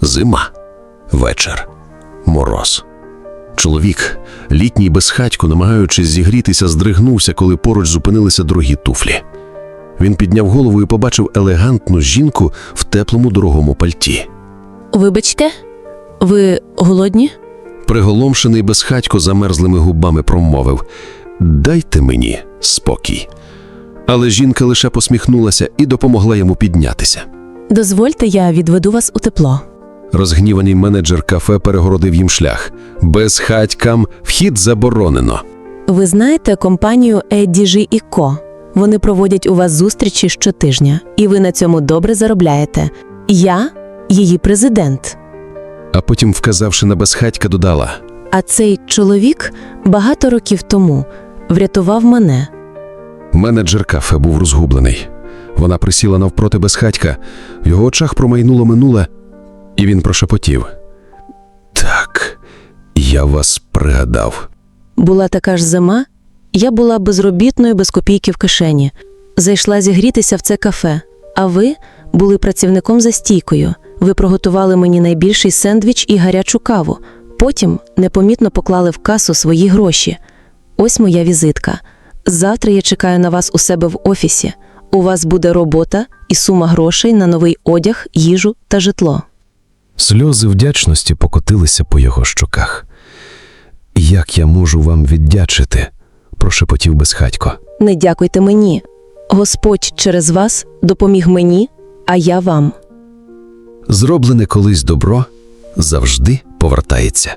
Зима. Вечір. Мороз. Чоловік, літній безхатько, намагаючись зігрітися, здригнувся, коли поруч зупинилися дорогі туфлі. Він підняв голову і побачив елегантну жінку в теплому дорогому пальті. Вибачте, ви голодні? Приголомшений безхатько замерзлими губами промовив Дайте мені спокій. Але жінка лише посміхнулася і допомогла йому піднятися. Дозвольте, я відведу вас у тепло. Розгніваний менеджер кафе перегородив їм шлях. Безхатькам вхід заборонено. Ви знаєте компанію EDG і Co? Вони проводять у вас зустрічі щотижня, і ви на цьому добре заробляєте. Я її президент. А потім, вказавши на безхатька, додала: А цей чоловік багато років тому врятував мене. Менеджер кафе був розгублений. Вона присіла навпроти безхатька, в його очах промайнуло минуле, і він прошепотів: Так, я вас пригадав. Була така ж зима, я була безробітною без копійки в кишені. Зайшла зігрітися в це кафе. А ви були працівником за стійкою. Ви приготували мені найбільший сендвіч і гарячу каву. Потім непомітно поклали в касу свої гроші. Ось моя візитка. Завтра я чекаю на вас у себе в офісі. У вас буде робота і сума грошей на новий одяг, їжу та житло. Сльози вдячності покотилися по його щоках. Як я можу вам віддячити? прошепотів безхатько. Не дякуйте мені. Господь через вас допоміг мені, а я вам. Зроблене колись добро завжди повертається.